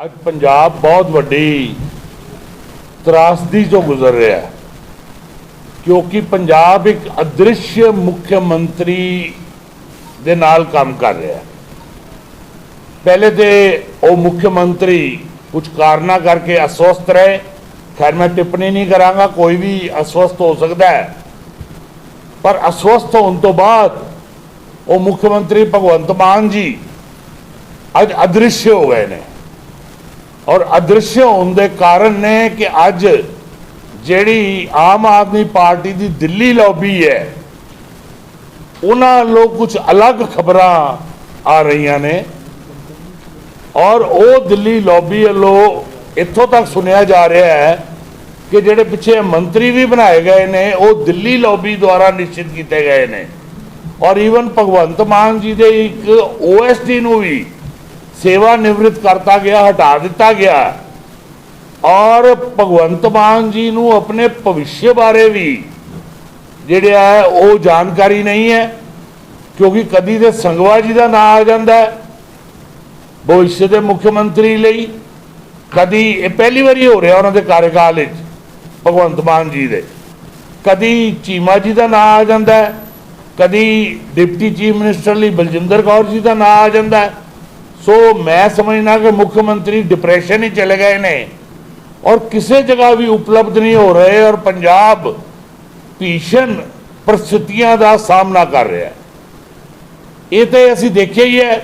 ਅੱਜ ਪੰਜਾਬ ਬਹੁਤ ਵੱਡੀ ਤਰਾਸਦੀ ਤੋਂ ਗੁਜ਼ਰ ਰਿਹਾ ਹੈ, ਕਿਉਂਕਿ ਪੰਜਾਬ ਇੱਕ ਅਦ੍ਰਿਸ਼ ਮੁੱਖ ਮੰਤਰੀ ਦੇ ਨਾਲ ਕੰਮ ਕਰ ਰਿਹਾ ਹੈ। ਪਹਿਲੇ ਤੇ ਉਹ ਮੁੱਖ ਮੰਤਰੀ ਕੁਝ ਕਾਰਨਾ ਕਰਕੇ ਅਸਵਸਥ ਰਹੇ। ਖੈਰ, ਮੈਂ ਟਿੱਪਣੀ ਨਹੀਂ ਕਰਾਂਗਾ, ਕੋਈ ਵੀ ਅਸਵਸਥ ਹੋ ਸਕਦਾ ਹੈ। ਪਰ ਅਸਵਸਥ ਹੋਣ ਤੋਂ ਬਾਅਦ ਉਹ ਮੁੱਖ ਮੰਤਰੀ ਭਗਵੰਤ ਮਾਨ ਜੀ ਅੱਜ ਅਦ੍ਰਿਸ਼ ਹੋ ਗਏ ਨੇ। ਔਰ ਅਦ੍ਰਿਸ਼ ਹੋਣ ਦੇ ਕਾਰਨ ਨੇ ਕਿ ਅੱਜ ਜਿਹੜੀ ਆਮ ਆਦਮੀ ਪਾਰਟੀ ਦੀ ਦਿੱਲੀ ਲੌਬੀ ਹੈ, ਉਹਨਾਂ ਵੱਲੋਂ ਕੁਝ ਅਲੱਗ ਖਬਰਾਂ ਆ ਰਹੀਆਂ ਨੇ। ਔਰ ਉਹ ਦਿੱਲੀ ਲੌਬੀ ਵੱਲੋਂ ਇੱਥੋਂ ਤੱਕ ਸੁਣਿਆ ਜਾ ਰਿਹਾ ਹੈ ਕਿ ਜਿਹੜੇ ਪਿੱਛੇ ਮੰਤਰੀ ਵੀ ਬਣਾਏ ਗਏ ਨੇ, ਉਹ ਦਿੱਲੀ ਲੌਬੀ ਦੁਆਰਾ ਨਿਸ਼ਚਿਤ ਕੀਤੇ ਗਏ ਨੇ। ਔਰ ਈਵਨ ਭਗਵੰਤ ਮਾਨ ਜੀ ਦੇ ਇੱਕ ਓਐਸਡੀ ਨੂੰ ਵੀ ਸੇਵਾ ਨਿਵ੍ਰਿਤ ਕਰਤਾ ਗਿਆ, ਹਟਾ ਦਿੱਤਾ ਗਿਆ। ਔਰ ਭਗਵੰਤ ਮਾਨ ਜੀ ਨੂੰ ਆਪਣੇ ਭਵਿੱਖ ਬਾਰੇ ਵੀ ਜਿਹੜੇ ਹੈ ਉਹ ਜਾਣਕਾਰੀ ਨਹੀਂ ਹੈ, ਕਿਉਂਕਿ ਕਦੀ ਤੇ ਸੰਗਵਾ ਜੀ ਦਾ ਨਾਮ ਆ ਜਾਂਦਾ ਹੈ, ਭਵਿੱਖ ਦੇ ਮੁੱਖ ਮੰਤਰੀ ਲਈ। ਕਦੀ ਇਹ ਪਹਿਲੀ ਵਾਰੀ ਹੋ ਰਿਹਾ ਉਹਨਾਂ ਦੇ ਕਾਰਜਕਾਲ ਵਿੱਚ, ਭਗਵੰਤ ਮਾਨ ਜੀ ਦੇ। ਕਦੀ ਚੀਮਾ ਜੀ ਦਾ ਨਾਮ ਆ ਜਾਂਦਾ ਹੈ, ਕਦੀ ਡਿਪਟੀ ਚੀਫ ਮਿਨਿਸਟਰ ਲਈ ਬਲਜਿੰਦਰ ਕੌਰ ਜੀ ਦਾ ਨਾਮ ਆ ਜਾਂਦਾ ਹੈ। ਸੋ ਮੈਂ ਸਮਝਣਾ ਕਿ ਮੁੱਖ ਮੰਤਰੀ ਡਿਪਰੈਸ਼ਨ ਹੀ ਚਲੇ ਗਏ ਨੇ ਔਰ ਕਿਸੇ ਜਗ੍ਹਾ ਵੀ ਉਪਲਬਧ ਨਹੀਂ ਹੋ ਰਹੇ ਔਰ ਪੰਜਾਬ ਭੀਸ਼ਣ ਪਰਿਸਥਿਤੀਆਂ ਦਾ ਸਾਹਮਣਾ ਕਰ ਰਿਹਾ ਹੈ ਇਹ ਤੇ ਅਸੀਂ ਦੇਖਿਆ ਹੀ ਹੈ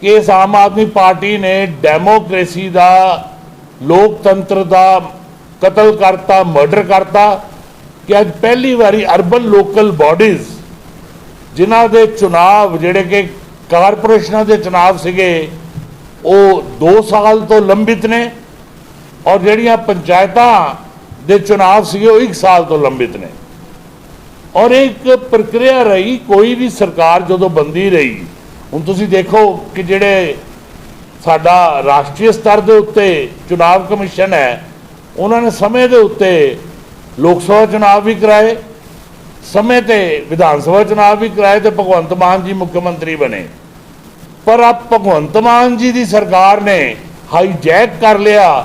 ਕਿ ਇਸ ਆਮ ਆਦਮੀ ਪਾਰਟੀ ਨੇ ਡੈਮੋਕ੍ਰੇਸੀ ਦਾ ਲੋਕਤੰਤਰ ਦਾ ਕਤਲ ਕਰਤਾ ਮਰਡਰ ਕਰਤਾ ਕਿ ਅੱਜ ਪਹਿਲੀ ਵਾਰੀ ਅਰਬਨ ਲੋਕਲ ਬਾਡੀਜ਼ ਜਿਨ੍ਹਾਂ ਦੇ ਚੁਣਾਵ ਜਿਹੜੇ ਕਿ ਕਾਰਪੋਰੇਸ਼ਨਾਂ ਦੇ ਚੁਣਾਵ ਸੀਗੇ, ਉਹ 2 ਸਾਲ ਤੋਂ ਲੰਬਿਤ ਨੇ ਔਰ ਜਿਹੜੀਆਂ ਪੰਚਾਇਤਾਂ ਦੇ ਚੁਣਾਵ ਸੀਗੇ, ਉਹ 1 ਸਾਲ ਤੋਂ ਲੰਬਿਤ ਨੇ। ਔਰ ਇਹ ਇੱਕ ਪ੍ਰਕਿਰਿਆ ਰਹੀ, ਕੋਈ ਵੀ ਸਰਕਾਰ ਜਦੋਂ ਬੰਦੀ ਰਹੀ, ਹੁਣ ਤੁਸੀਂ ਦੇਖੋ ਕਿ ਜਿਹੜੇ ਸਾਡਾ ਰਾਸ਼ਟਰੀ ਸਤਰ ਦੇ ਉੱਤੇ ਚੁਣਾਵ ਕਮਿਸ਼ਨ ਹੈ, ਉਹਨਾਂ ਨੇ ਸਮੇਂ ਦੇ ਉੱਤੇ ਲੋਕ ਸਭਾ ਚੁਣਾਵ ਵੀ ਕਰਾਏ ਸਮੇਂ ਤੇ ਵਿਧਾਨ ਸਭਾ ਚੁਣਾਵ ਵੀ ਕਰਾਏ ਤੇ ਭਗਵੰਤ ਮਾਨ ਜੀ ਮੁੱਖ ਮੰਤਰੀ ਬਣੇ। ਪਰ ਅਬ ਭਗਵੰਤ ਮਾਨ ਜੀ ਦੀ ਸਰਕਾਰ ਨੇ ਹਾਈਜੈਕ ਕਰ ਲਿਆ।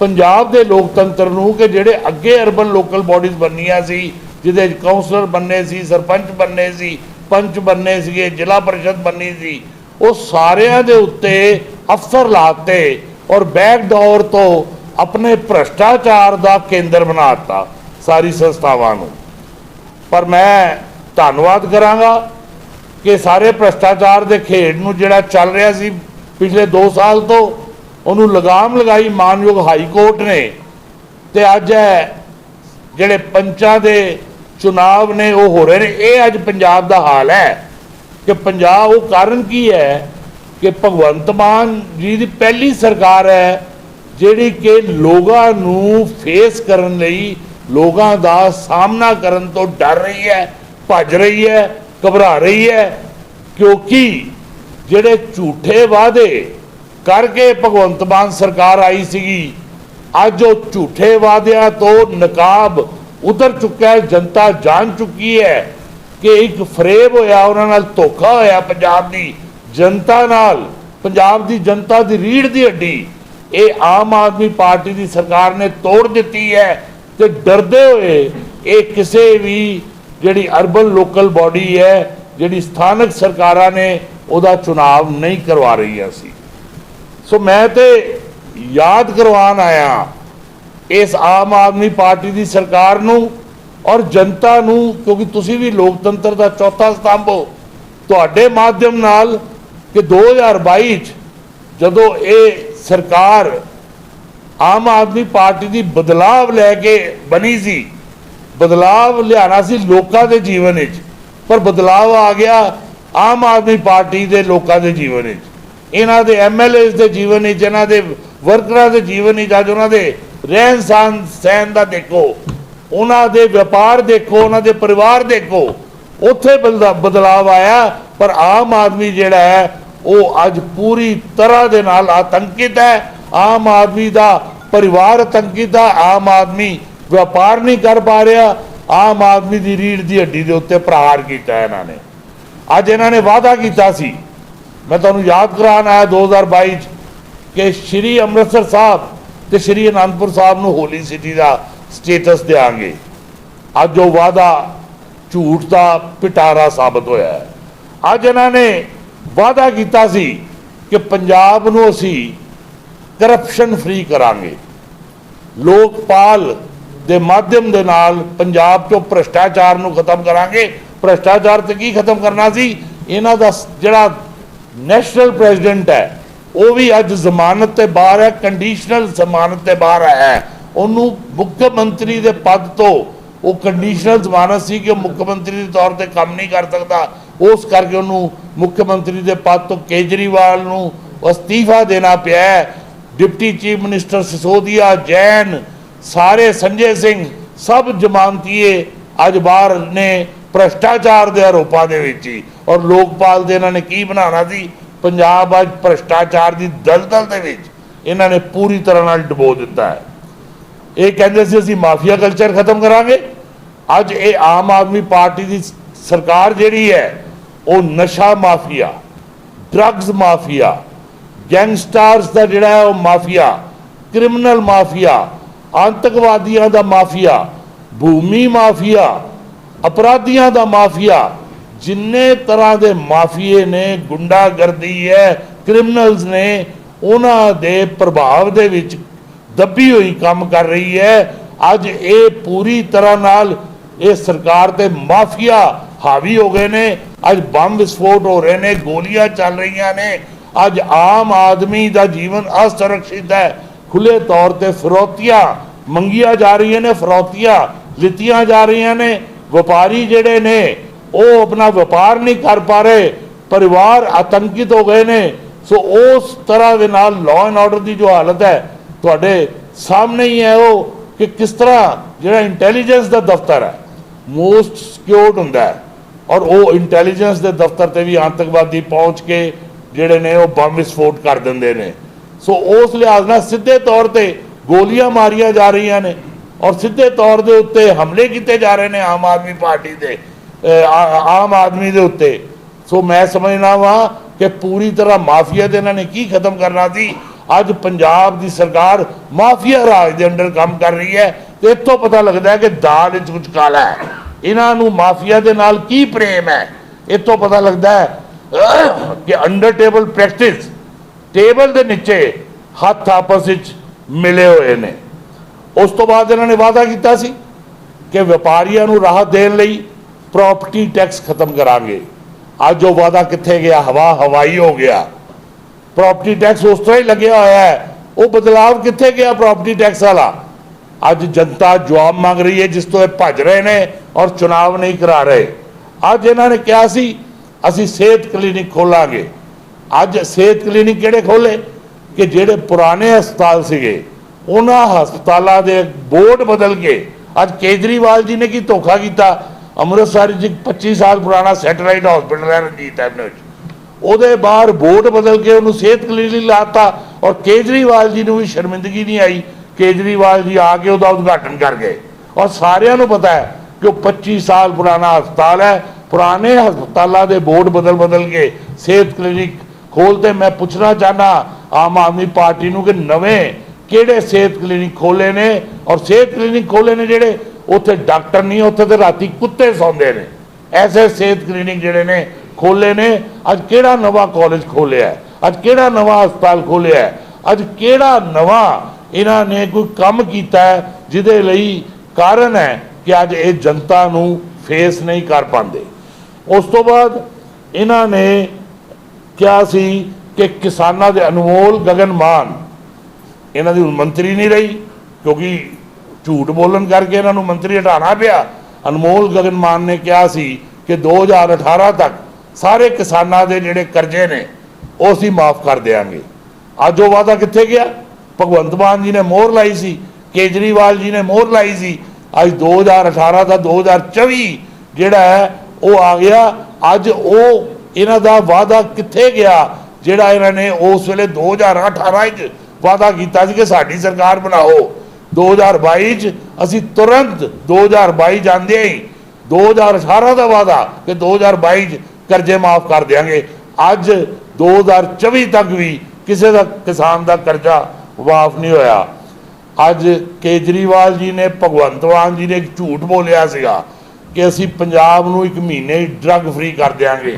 ਪੰਜਾਬ ਦੇ ਲੋਕਤੰਤਰ ਨੂੰ ਕਿ ਜਿਹੜੇ ਅੱਗੇ ਅਰਬਨ ਲੋਕਲ ਬਾਡੀਜ਼ ਬਣਨੀਆਂ ਸੀ, ਜਿਹਦੇ ਵਿੱਚ ਕਾਉਂਸਲਰ ਬੰਨੇ ਸੀ, ਸਰਪੰਚ ਬੰਨੇ ਸੀ, ਪੰਚ ਬੰਨੇ ਸੀਗੇ, ਜ਼ਿਲ੍ਹਾ ਪਰਿਸ਼ਦ ਬੰਨੀ ਸੀ, ਉਹ ਸਾਰਿਆਂ ਦੇ ਉੱਤੇ ਅਫਸਰ ਲਾਤੇ ਔਰ ਬੈਕਡੋਰ ਤੋਂ ਆਪਣੇ ਭ੍ਰਸ਼ਟਾਚਾਰ ਦਾ ਕੇਂਦਰ ਬਣਾਤਾ ਸਾਰੀ ਸੰਸਥਾਵਾਂ ਨੂੰ। ਪਰ ਮੈਂ ਧੰਨਵਾਦ ਕਰਾਂਗਾ ਕਿ ਸਾਰੇ ਭ੍ਰਸ਼ਟਾਚਾਰ ਦੇ ਖੇਡ ਨੂੰ ਜਿਹੜਾ ਚੱਲ ਰਿਹਾ ਸੀ ਪਿਛਲੇ 2 ਸਾਲ ਤੋਂ, ਉਹਨੂੰ ਲਗਾਮ ਲਗਾਈ ਮਾਨਯੋਗ ਹਾਈ ਕੋਰਟ ਨੇ। ਤੇ ਅੱਜ ਜਿਹੜੇ ਪੰਚਾਂ ਦੇ ਚੁਣਾਵ ਨੇ, ਉਹ ਹੋ ਰਹੇ ਨੇ। ਇਹ ਅੱਜ ਪੰਜਾਬ ਦਾ ਹਾਲ ਹੈ ਕਿ ਪੰਜਾਬ, ਉਹ ਕਾਰਨ ਕੀ ਹੈ ਕਿ ਭਗਵੰਤ ਮਾਨ ਜੀ ਦੀ ਪਹਿਲੀ ਸਰਕਾਰ ਹੈ ਜਿਹੜੀ ਕਿ ਲੋਕਾਂ ਨੂੰ ਫੇਸ ਕਰਨ ਲਈ ਲੋਕਾਂ ਦਾ ਸਾਹਮਣਾ ਕਰਨ ਤੋਂ ਡਰ ਰਹੀ ਹੈ, ਭੱਜ ਰਹੀ ਹੈ, ਘਬਰਾ ਰਹੀ ਹੈ। ਕਿਉਂਕਿ ਜਿਹੜੇ ਝੂਠੇ ਵਾਅਦੇ ਕਰਕੇ ਭਗਵੰਤ ਮਾਨ ਸਰਕਾਰ ਆਈ ਸੀਗੀ, ਅੱਜ ਉਹ ਝੂਠੇ ਵਾਅਦਿਆਂ ਤੋਂ ਨਕਾਬ ਉਤਰ ਚੁੱਕਾ ਹੈ, ਜਨਤਾ ਜਾਣ ਚੁੱਕੀ ਹੈ ਕਿ ਇੱਕ ਫਰੇਬ ਹੋਇਆ, ਉਹਨਾਂ ਨਾਲ ਧੋਖਾ ਹੋਇਆ ਪੰਜਾਬ ਦੀ ਜਨਤਾ ਨਾਲ, ਪੰਜਾਬ ਦੀ ਜਨਤਾ ਦੀ ਰੀੜ ਦੀ ਹੱਡੀ। ਇਹ ਆਮ ਆਦਮੀ ਪਾਰਟੀ ਦੀ ਸਰਕਾਰ ਨੇ ਤੋੜ ਦਿੱਤੀ ਹੈ। ਤੇ ਡਰਦੇ ਹੋਏ ਇਹ ਕਿਸੇ ਵੀ ਜਿਹੜੀ ਅਰਬਨ ਲੋਕਲ ਬਾਡੀ ਹੈ, ਜਿਹੜੀ ਸਥਾਨਕ ਸਰਕਾਰਾਂ ਨੇ ਉਹਦਾ ਚੁਣਾਵ ਨਹੀਂ ਕਰਵਾ ਰਹੀਆਂ ਸੀ। ਸੋ ਮੈਂ ਤੇ ਯਾਦ ਕਰਵਾਉਣ ਆਇਆ ਇਸ ਆਮ ਆਦਮੀ ਪਾਰਟੀ ਦੀ ਸਰਕਾਰ ਨੂੰ ਔਰ ਜਨਤਾ ਨੂੰ, ਕਿਉਂਕਿ ਤੁਸੀਂ ਵੀ ਲੋਕਤੰਤਰ ਦਾ ਚੌਥਾ ਸਤੰਭ ਹੋ, ਤੁਹਾਡੇ ਮਾਧਿਅਮ ਨਾਲ ਕਿ 2022 ਚ ਜਦੋਂ ਇਹ ਸਰਕਾਰ ਆਮ ਆਦਮੀ ਪਾਰਟੀ ਦੀ ਬਦਲਾਵ ਲੈ ਕੇ ਬਣੀ ਸੀ। ਬਦਲਾਵ ਲਿਆਣਾ ਸੀ ਲੋਕਾਂ ਦੇ ਜੀਵਨ ਵਿੱਚ। ਪਰ ਬਦਲਾਵ ਆ ਗਿਆ ਆਮ ਆਦਮੀ ਪਾਰਟੀ ਦੇ ਲੋਕਾਂ ਦੇ ਜੀਵਨ ਵਿੱਚ। ਇਹਨਾਂ ਦੇ ਐਮਐਲਏਸ ਦੇ ਜੀਵਨ ਵਿੱਚ, ਇਹਨਾਂ ਦੇ ਵਰਕਰਾਂ ਦੇ ਜੀਵਨ ਵਿੱਚ, ਅੱਜ ਉਹਨਾਂ ਦੇ ਰਹਿਣ ਸਹਿਣ ਸਹਿਣ ਦਾ ਦੇਖੋ। ਉਹਨਾਂ ਦੇ ਵਪਾਰ ਦੇਖੋ, ਉਹਨਾਂ ਦੇ ਪਰਿਵਾਰ ਦੇਖੋ। ਉੱਥੇ ਬਦਲਾ- ਬਦਲਾਵ ਆਇਆ, ਪਰ ਆਮ ਆਦਮੀ ਜਿਹੜਾ ਹੈ, ਉਹ ਅੱਜ ਪੂਰੀ ਤਰ੍ਹਾਂ ਦੇ ਨਾਲ ਆਤੰਕਿਤ ਹੈ। ਆਮ ਆਦਮੀ ਦਾ ਪਰਿਵਾਰ ਆਤੰਕਿਤ ਦਾ ਆਮ ਆਦਮੀ ਵਪਾਰ ਨਹੀਂ ਕਰ ਪਾ ਰਿਹਾ, ਆਮ ਆਦਮੀ ਦੀ ਰੀੜ ਦੀ ਹੱਡੀ ਦੇ ਉੱਤੇ ਪ੍ਰਹਾਰ ਕੀਤਾ ਇਹਨਾਂ ਨੇ। ਅੱਜ ਇਹਨਾਂ ਨੇ ਵਾਅਦਾ ਕੀਤਾ ਸੀ, ਮੈਂ ਤੁਹਾਨੂੰ ਯਾਦ ਕਰਾਉਣ ਆਇਆ 2022 ਚ, ਕਿ ਸ਼੍ਰੀ ਅੰਮ੍ਰਿਤਸਰ ਸਾਹਿਬ ਤੇ ਸ਼੍ਰੀ ਅਨੰਦਪੁਰ ਸਾਹਿਬ ਨੂੰ ਹੋਲੀ ਸਿਟੀ ਦਾ ਸਟੇਟਸ ਦੇਾਂਗੇ ਅੱਜ ਉਹ ਵਾਅਦਾ ਝੂਠ ਦਾ ਪਿਟਾਰਾ ਸਾਬਤ ਹੋਇਆ ਹੈ। ਅੱਜ ਇਹਨਾਂ ਨੇ ਵਾਅਦਾ ਕੀਤਾ ਸੀ ਕਿ ਪੰਜਾਬ ਨੂੰ ਅਸੀਂ ਕਰਪਸ਼ਨ ਫ੍ਰੀ ਕਰਾਂਗੇ। ਲੋਕਪਾਲ ਦੇ ਮਾਧਿਅਮ ਦੇ ਨਾਲ ਪੰਜਾਬ ਚੋਂ ਭ੍ਰਸ਼ਟਾਚਾਰ ਨੂੰ ਖਤਮ ਕਰਾਂਗੇ। ਭ੍ਰਸ਼ਟਾਚਾਰ ਤੇ ਕੀ ਖਤਮ ਕਰਨਾ ਸੀ? ਇਹਨਾਂ ਦਾ ਜਿਹੜਾ ਨੈਸ਼ਨਲ ਪ੍ਰੈਜ਼ੀਡੈਂਟ ਹੈ, ਉਹ ਵੀ ਅੱਜ ਜ਼ਮਾਨਤ ਤੇ ਬਾਹਰ ਹੈ ਕੰਡੀਸ਼ਨਲ ਜ਼ਮਾਨਤ ਤੇ ਬਾਹਰ ਹੈ। ਉਹਨੂੰ ਮੁੱਖ ਮੰਤਰੀ ਦੇ ਪਦ ਤੋਂ ਉਹ ਕੰਡੀਸ਼ਨਲ ਜ਼ਮਾਨਤ ਸੀ ਕਿ ਉਹ ਮੁੱਖ ਮੰਤਰੀ ਦੇ ਤੌਰ ਤੇ ਕੰਮ ਨਹੀਂ ਕਰ ਸਕਦਾ। ਉਸ ਕਰਕੇ ਉਹਨੂੰ ਮੁੱਖ ਮੰਤਰੀ ਦੇ ਪਦ ਤੋਂ ਕੇਜਰੀਵਾਲ ਨੂੰ ਅਸਤੀਫਾ ਦੇਣਾ ਪਿਆ deputy chief minister Sisodia, Jain, ਸਾਰੇ ਸੰਜੇ ਸਿੰਘ, ਸਭ ਜ਼ਮਾਨਤੀਏ ਅੱਜ ਬਾਹਰ ਨੇ ਭ੍ਰਸ਼ਟਾਚਾਰ ਦੇ ਆਰੋਪਾਂ ਦੇ ਵਿੱਚ ਹੀ। ਔਰ ਲੋਕਪਾਲ ਦੇ ਇਹਨਾਂ ਨੇ ਕੀ ਬਣਾਉਣਾ ਸੀ? ਪੰਜਾਬ ਅੱਜ ਭ੍ਰਸ਼ਟਾਚਾਰ ਦੀ ਦਲਦਲ ਦੇ ਵਿੱਚ ਇਹਨਾਂ ਨੇ ਪੂਰੀ ਤਰ੍ਹਾਂ ਨਾਲ ਡਬੋ ਦਿੱਤਾ ਹੈ। ਇਹ ਕਹਿੰਦੇ ਸੀ, ਅਸੀਂ ਮਾਫੀਆ ਕਲਚਰ ਖਤਮ ਕਰਾਂਗੇ। ਅੱਜ ਇਹ ਆਮ ਆਦਮੀ ਪਾਰਟੀ ਦੀ ਸਰਕਾਰ ਜਿਹੜੀ ਹੈ, ਉਹ ਨਸ਼ਾ ਮਾਫੀਆ ਡਰੱਗਸ ਮਾਫੀਆ ਗੈਂਗਸਟਰਸ ਦਾ ਜਿਹੜਾ ਹੈ ਉਹ ਮਾਫੀਆ, ਕ੍ਰਿਮੀਨਲ ਮਾਫੀਆ, ਆਤੰਕਵਾਦੀਆਂ ਦਾ ਮਾਫੀਆ, ਭੂਮੀ ਮਾਫੀਆ, ਅਪਰਾਧੀਆਂ ਦਾ ਮਾਫੀਆ, ਜਿੰਨੇ ਤਰ੍ਹਾਂ ਦੇ ਮਾਫੀਏ ਨੇ, ਗੁੰਡਾਗਰਦੀ ਹੈ, ਕ੍ਰਿਮੀਨਲਸ ਨੇ, ਉਹਨਾਂ ਦੇ ਪ੍ਰਭਾਵ ਦੇ ਵਿੱਚ ਦੱਬੀ ਹੋਈ ਕੰਮ ਕਰ ਰਹੀ ਹੈ। ਅੱਜ ਇਹ ਪੂਰੀ ਤਰ੍ਹਾਂ ਨਾਲ ਇਹ ਸਰਕਾਰ ਤੇ ਮਾਫੀਆ ਹਾਵੀ ਹੋ ਗਏ ਨੇ। ਅੱਜ ਬੰਬ ਵਿਸਫੋਟ ਹੋ ਰਹੇ ਨੇ, ਗੋਲੀਆਂ ਚੱਲ ਰਹੀਆਂ ਨੇ। ਅੱਜ ਆਮ ਆਦਮੀ ਦਾ ਜੀਵਨ ਅਸੁਰੱਖਿਅਤ ਹੈ। ਖੁੱਲੇ ਤੌਰ ਤੇ ਫਰੋਤੀਆਂ ਮੰਗੀਆਂ ਜਾ ਰਹੀਆਂ ਨੇ, ਫਰੋਤੀਆਂ ਲਿੱਤੀਆਂ ਜਾ ਰਹੀਆਂ ਨੇ। ਵਪਾਰੀ ਜਿਹੜੇ ਨੇ, ਉਹ ਆਪਣਾ ਵਪਾਰ ਨਹੀਂ ਕਰ ਪਾ ਰਹੇ। ਪਰਿਵਾਰ ਆਤੰਕਿਤ ਹੋ ਗਏ ਨੇ। ਸੋ ਉਸ ਤਰ੍ਹਾਂ ਦੇ ਨਾਲ ਲਾਅ ਐਂਡ ਆਰਡਰ ਦੀ ਜੋ ਹਾਲਤ ਹੈ, ਤੁਹਾਡੇ ਸਾਹਮਣੇ ਹੀ ਹੈ ਉਹ ਕਿ ਕਿਸ ਤਰ੍ਹਾਂ ਜਿਹੜਾ ਇੰਟੈਲੀਜੈਂਸ ਦਾ ਦਫ਼ਤਰ ਹੈ ਮੋਸਟ ਸਿਕਿਉਰਡ ਹੁੰਦਾ ਹੈ। ਔਰ ਉਹ ਇੰਟੈਲੀਜੈਂਸ ਦੇ ਦਫ਼ਤਰ ਤੇ ਵੀ ਆਤੰਕਵਾਦੀ ਪਹੁੰਚ ਕੇ ਜਿਹੜੇ ਨੇ ਉਹ ਬੰਬ ਵਿਸਫੋਟ ਕਰ ਦਿੰਦੇ ਨੇ। ਸੋ ਉਸ ਲਿਹਾਜ਼ ਨਾਲ ਸਿੱਧੇ ਤੌਰ ਤੇ ਗੋਲੀਆਂ ਮਾਰੀਆਂ ਜਾ ਰਹੀਆਂ ਨੇ ਔਰ ਸਿੱਧੇ ਤੌਰ ਦੇ ਉੱਤੇ ਹਮਲੇ ਕੀਤੇ ਜਾ ਰਹੇ ਨੇ ਆਮ ਆਦਮੀ ਪਾਰਟੀ ਦੇ ਆਮ ਆਦਮੀ ਦੇ ਉੱਤੇ। ਸੋ ਮੈਂ ਸਮਝਣਾ ਵਾਂ ਕਿ ਪੂਰੀ ਤਰ੍ਹਾਂ ਮਾਫੀਆ ਦੇ ਇਹਨਾਂ ਨੇ ਕੀ ਖਤਮ ਕਰਨਾ ਸੀ? ਅੱਜ ਪੰਜਾਬ ਦੀ ਸਰਕਾਰ ਮਾਫੀਆ ਰਾਜ ਦੇ ਅੰਡਰ ਕੰਮ ਕਰ ਰਹੀ ਹੈ ਤੇ ਇੱਥੋਂ ਪਤਾ ਲੱਗਦਾ ਕਿ ਦਾਲ ਵਿੱਚ ਕੁਝ ਕਾਲਾ ਹੈ। ਇਹਨਾਂ ਨੂੰ ਮਾਫੀਆ ਦੇ ਨਾਲ ਕੀ ਪ੍ਰੇਮ ਹੈ? ਇੱਥੋਂ ਪਤਾ ਲੱਗਦਾ ਹੈ ਕਿ ਅੰਡਰ ਟੇਬਲ ਪ੍ਰੈਕਟਿਸ ਟੇਬਲ ਦੇ ਨੀਚੇ ਹੱਥ ਆਪਸ ਵਿੱਚ ਮਿਲੇ ਹੋਏ ਨੇ ਉਸ ਤੋਂ ਬਾਅਦ ਇਹਨਾਂ ਨੇ ਵਾਅਦਾ ਕੀਤਾ ਸੀ ਕਿ ਵਪਾਰੀਆਂ ਨੂੰ ਰਾਹਤ ਦੇਣ ਲਈ ਪ੍ਰਾਪਰਟੀ ਟੈਕਸ ਖਤਮ ਕਰਾਂਗੇ ਅੱਜ ਉਹ ਵਾਅਦਾ ਕਿੱਥੇ ਗਿਆ ਹਵਾ ਹਵਾਈ ਹੋ ਗਿਆ ਪ੍ਰਾਪਰਟੀ ਟੈਕਸ ਉਸ ਤਰ੍ਹਾਂ ਹੀ ਲੱਗਿਆ ਹੋਇਆ ਹੈ ਉਹ ਬਦਲਾਵ ਕਿੱਥੇ ਗਿਆ ਪ੍ਰਾਪਰਟੀ ਟੈਕਸ ਵਾਲਾ ਅੱਜ ਜਨਤਾ ਜਵਾਬ ਮੰਗ ਰਹੀ ਹੈ ਜਿਸ ਤੋਂ ਇਹ ਭੱਜ ਰਹੇ ਨੇ ਔਰ ਚੁਣਾਵ ਨਹੀਂ ਕਰਾ ਰਹੇ ਅੱਜ ਇਹਨਾਂ ਨੇ ਕਿਹਾ ਸੀ ਅਸੀਂ ਸਿਹਤ ਕਲੀਨਿਕ ਖੋਲਾਂਗੇ। ਅੱਜ ਸਿਹਤ ਕਲੀਨਿਕ ਕਿਹੜੇ ਖੋਲੇ? ਕਿ ਜਿਹੜੇ ਪੁਰਾਣੇ ਹਸਪਤਾਲ ਸੀਗੇ, ਉਹਨਾਂ ਹਸਪਤਾਲਾਂ ਦੇ ਬੋਰਡ ਬਦਲ ਕੇ ਅੱਜ ਕੇਜਰੀਵਾਲ ਜੀ ਨੇ ਕੀ ਧੋਖਾ ਕੀਤਾ? ਅੰਮ੍ਰਿਤਸਰ 'ਚ ਇੱਕ 25 ਸਾਲ ਪੁਰਾਣਾ ਸੈਟੇਲਾਈਟ ਹਸਪੀਟਲ ਹੈ ਰਣਜੀਤ ਐਵਨਿਊ 'ਚ। ਉਹਦੇ ਬਾਹਰ ਬੋਰਡ ਬਦਲ ਕੇ ਉਹਨੂੰ ਸਿਹਤ ਕਲੀਨਿਕ ਲਾਤਾ ਔਰ ਕੇਜਰੀਵਾਲ ਜੀ ਨੂੰ ਵੀ ਸ਼ਰਮਿੰਦਗੀ ਨਹੀਂ ਆਈ। ਕੇਜਰੀਵਾਲ ਜੀ ਆ ਕੇ ਉਹਦਾ ਉਦਘਾਟਨ ਕਰ ਗਏ। ਔਰ ਸਾਰਿਆਂ ਨੂੰ ਪਤਾ ਹੈ ਕਿ ਉਹ 25 ਸਾਲ ਪੁਰਾਣਾ ਹਸਪਤਾਲ ਹੈ। ਪੁਰਾਣੇ ਹਸਪਤਾਲਾਂ ਦੇ ਬੋਰਡ ਬਦਲ ਬਦਲ ਕੇ ਸਿਹਤ ਕਲੀਨਿਕ ਖੋਲਤੇ ਮੈਂ ਪੁੱਛਣਾ ਚਾਹਨਾ ਆਮ ਆਦਮੀ ਪਾਰਟੀ ਨੂੰ ਕਿ ਨਵੇਂ ਕਿਹੜੇ ਸਿਹਤ ਕਲੀਨਿਕ ਖੋਲੇ ਨੇ ਔਰ ਸਿਹਤ ਕਲੀਨਿਕ ਖੋਲੇ ਨੇ ਜਿਹੜੇ ਉੱਥੇ ਡਾਕਟਰ ਨਹੀਂ, ਉੱਥੇ ਤੇ ਰਾਤੀ ਕੁੱਤੇ ਸੌਂਦੇ ਨੇ। ਐਸੇ ਸਿਹਤ ਕਲੀਨਿਕ ਜਿਹੜੇ ਨੇ, ਖੋਲੇ ਨੇ। ਅੱਜ ਕਿਹੜਾ ਨਵਾਂ ਕਾਲਜ ਖੋਲਿਆ ਅੱਜ ਕਿਹੜਾ ਨਵਾਂ ਹਸਪਤਾਲ ਖੋਲਿਆ ਅੱਜ ਕਿਹੜਾ ਨਵਾਂ ਇਹਨਾਂ ਨੇ ਕੋਈ ਕੰਮ ਕੀਤਾ ਜਿਹਦੇ ਲਈ ਕਾਰਨ ਹੈ ਕਿ ਅੱਜ ਇਹ ਜਨਤਾ ਨੂੰ ਫੇਸ ਨਹੀਂ ਕਰ ਪਾਉਂਦੇ? ਉਸ ਤੋਂ ਬਾਅਦ ਇਹਨਾਂ ਨੇ ਕਿਹਾ ਸੀ ਕਿ ਕਿਸਾਨਾਂ ਦੇ ਅਨਮੋਲ ਗਗਨ ਮਾਨ, ਇਹਨਾਂ ਦੀ ਹੁਣ ਮੰਤਰੀ ਨਹੀਂ ਰਹੀ, ਕਿਉਂਕਿ ਝੂਠ ਬੋਲਣ ਕਰਕੇ ਇਹਨਾਂ ਨੂੰ ਮੰਤਰੀ ਹਟਾਉਣਾ ਪਿਆ। ਅਨਮੋਲ ਗਗਨ ਮਾਨ ਨੇ ਕਿਹਾ ਸੀ ਕਿ 2018 ਤੱਕ ਸਾਰੇ ਕਿਸਾਨਾਂ ਦੇ ਜਿਹੜੇ ਕਰਜ਼ੇ ਨੇ ਉਹ ਅਸੀਂ ਮਾਫ ਕਰ ਦੇਵਾਂਗੇ ਅੱਜ ਉਹ ਵਾਅਦਾ ਕਿੱਥੇ ਗਿਆ? ਭਗਵੰਤ ਮਾਨ ਜੀ ਨੇ ਮੋਹਰ ਲਾਈ ਸੀ, ਕੇਜਰੀਵਾਲ ਜੀ ਨੇ ਮੋਹਰ ਲਾਈ ਸੀ। ਅੱਜ 2018 ਦਾ 2024 ਜਿਹੜਾ ਹੈ ਉਹ ਆ ਗਿਆ। ਅੱਜ ਉਹ ਇਹਨਾਂ ਦਾ ਵਾਅਦਾ ਕਿੱਥੇ ਗਿਆ? ਜਿਹੜਾ ਇਹਨਾਂ ਨੇ ਉਸ ਵੇਲੇ 2018 ਵਿੱਚ ਵਾਅਦਾ ਕੀਤਾ ਸੀ ਕਿ ਸਾਡੀ ਸਰਕਾਰ ਬਣਾਓ। 2022 ਚ ਅਸੀਂ ਤੁਰੰਤ 2022 ਜਾਂਦੇ ਹੀ 2018 ਦਾ ਵਾਅਦਾ ਕਿ 2022 ਚ ਕਰਜ਼ੇ ਮਾਫ ਕਰ ਦਿਆਂਗੇ। ਅੱਜ 2024 ਤੱਕ ਵੀ ਕਿਸੇ ਦਾ ਕਿਸਾਨ ਦਾ ਕਰਜ਼ਾ ਮਾਫ਼ ਨਹੀਂ ਹੋਇਆ। ਅੱਜ ਕੇਜਰੀਵਾਲ ਜੀ ਨੇ, ਭਗਵੰਤ ਮਾਨ ਜੀ ਨੇ ਇੱਕ ਝੂਠ ਬੋਲਿਆ ਸੀਗਾ। ਕਿ ਅਸੀਂ ਪੰਜਾਬ ਨੂੰ ਇੱਕ ਮਹੀਨੇ ਹੀ ਡਰੱਗ ਫ੍ਰੀ ਕਰ ਦਿਆਂਗੇ।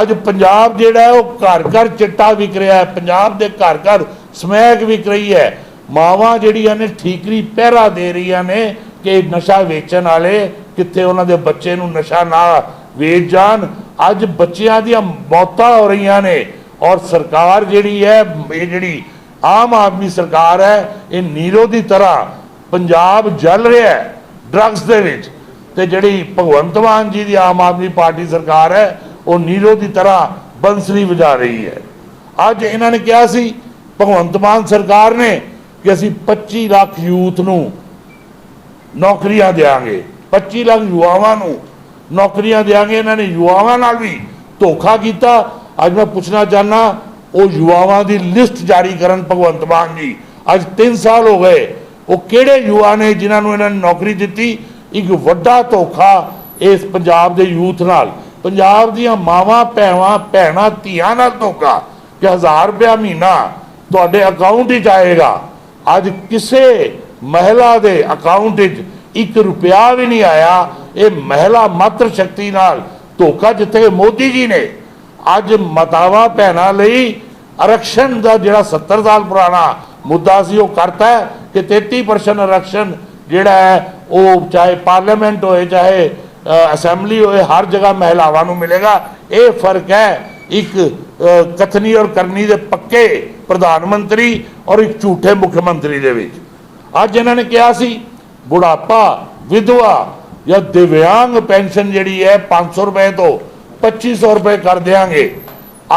ਅੱਜ ਪੰਜਾਬ ਜਿਹੜਾ ਉਹ ਘਰ ਘਰ ਚਿੱਟਾ ਵਿਕ ਰਿਹਾ ਹੈ। ਪੰਜਾਬ ਦੇ ਘਰ ਘਰ ਸਮੈਕ ਵਿਕ ਰਹੀ ਹੈ। ਮਾਵਾਂ ਜਿਹੜੀਆਂ ਨੇ, ਠੀਕਰੀ ਪਹਿਰਾ ਦੇ ਰਹੀਆਂ ਨੇ ਕਿ ਨਸ਼ਾ ਵੇਚਣ ਵਾਲੇ ਕਿੱਥੇ ਉਹਨਾਂ ਦੇ ਬੱਚੇ ਨੂੰ ਨਸ਼ਾ ਨਾ ਵੇਚ ਜਾਣ। ਅੱਜ ਬੱਚਿਆਂ ਦੀਆਂ ਮੌਤਾਂ ਹੋ ਰਹੀਆਂ ਨੇ ਔਰ ਸਰਕਾਰ ਜਿਹੜੀ ਹੈ, ਇਹ ਜਿਹੜੀ ਆਮ ਆਦਮੀ ਸਰਕਾਰ ਹੈ, ਇਹ ਨੀਰੋ ਦੀ ਤਰ੍ਹਾਂ ਪੰਜਾਬ ਜਲ ਰਿਹਾ ਹੈ ਡਰੱਗਸ ਦੇ ਵਿੱਚ। ਤੇ ਜਿਹੜੀ ਭਗਵੰਤ ਮਾਨ ਜੀ ਦੀ ਆਮ ਆਦਮੀ ਪਾਰਟੀ ਸਰਕਾਰ ਹੈ, ਉਹ ਨੀਰੋ ਦੀ ਤਰ੍ਹਾਂ ਬੰਸਰੀ ਵਜਾ ਰਹੀ ਹੈ। ਅੱਜ ਇਹਨਾਂ ਨੇ ਕਿਹਾ ਸੀ, ਭਗਵੰਤ ਮਾਨ ਸਰਕਾਰ ਨੇ ਕਿ ਅਸੀਂ 25 ਲੱਖ ਯੂਥ ਨੂੰ ਨੌਕਰੀਆਂ ਦੇਾਂਗੇ 25 ਲੱਖ ਯੁਵਾਵਾਂ ਨੂੰ ਨੌਕਰੀਆਂ ਦੇਾਂਗੇ ਇਹਨਾਂ ਨੇ ਯੁਵਾਵਾਂ ਨਾਲ ਵੀ ਧੋਖਾ ਕੀਤਾ। ਅੱਜ ਮੈਂ ਪੁੱਛਣਾ ਚਾਹਨਾ ਉਹ ਯੁਵਾਵਾਂ ਦੀ ਲਿਸਟ ਜਾਰੀ ਕਰਨ ਭਗਵੰਤ ਮਾਨ ਜੀ, ਅੱਜ 3 ਸਾਲ ਹੋ ਗਏ। ਉਹ ਕਿਹੜੇ ਯੁਵਾ ਨੇ ਜਿਨ੍ਹਾਂ ਨੂੰ ਇਹਨਾਂ ਨੇ ਨੌਕਰੀ ਦਿੱਤੀ? ਇੱਕ ਵੱਡਾ ਧੋਖਾ ਇਸ ਪੰਜਾਬ ਦੇ ਯੂਥ ਨਾਲ। ਪੰਜਾਬ ਦੀਆਂ ਮਾਵਾਂ ਭੈਵਾਂ ਭੈਣਾਂ, ਧੀਆਂ ਨਾਲ ਧੋਖਾ ਕਿ 1000 ਰੁਪਇਆ ਮਹੀਨਾ ਤੁਹਾਡੇ ਅਕਾਊਂਟ ਵਿੱਚ ਆਏਗਾ। ਅੱਜ ਕਿਸੇ ਮਹਿਲਾ ਦੇ ਅਕਾਊਂਟ ਵਿੱਚ 1 ਰੁਪਿਆ ਵੀ ਨਹੀਂ ਆਇਆ। ਇਹ ਮਹਿਲਾ ਮਾਤਰ ਸ਼ਕਤੀ ਨਾਲ ਧੋਖਾ ਜਿੱਥੇ ਮੋਦੀ ਜੀ ਨੇ। ਅੱਜ ਮਤਾਵਾ, ਭੈਣਾਂ ਲਈ ਆਰਕਸ਼ਣ ਦਾ ਜਿਹੜਾ 70 ਸਾਲ ਪੁਰਾਣਾ ਮੁੱਦਾ ਸੀ, ਉਹ ਕਰਤਾ ਕਿ 33% ਆਰਕਸ਼ਣ ਜਿਹੜਾ ਹੈ ਉਹ ਚਾਹੇ ਪਾਰਲੀਮੈਂਟ ਹੋਏ, ਚਾਹੇ ਅਸੈਂਬਲੀ ਹੋਏ, ਹਰ ਜਗ੍ਹਾ ਮਹਿਲਾਵਾਂ ਨੂੰ ਮਿਲੇਗਾ। ਇਹ ਫ਼ਰਕ ਹੈ ਇੱਕ ਕਥਨੀ ਔਰ ਕਰਨੀ ਦੇ ਪੱਕੇ ਪ੍ਰਧਾਨ ਮੰਤਰੀ ਔਰ ਇੱਕ ਝੂਠੇ ਮੁੱਖ ਮੰਤਰੀ ਦੇ ਵਿੱਚ। ਅੱਜ ਇਹਨਾਂ ਨੇ ਕਿਹਾ ਸੀ, ਬੁਢਾਪਾ, ਵਿਧਵਾ ਜਾਂ ਦਿਵਿਆਂਗ ਪੈਨਸ਼ਨ ਜਿਹੜੀ ਹੈ 500 ਰੁਪਏ ਤੋਂ 2500 ਰੁਪਏ ਕਰ ਦਿਆਂਗੇ।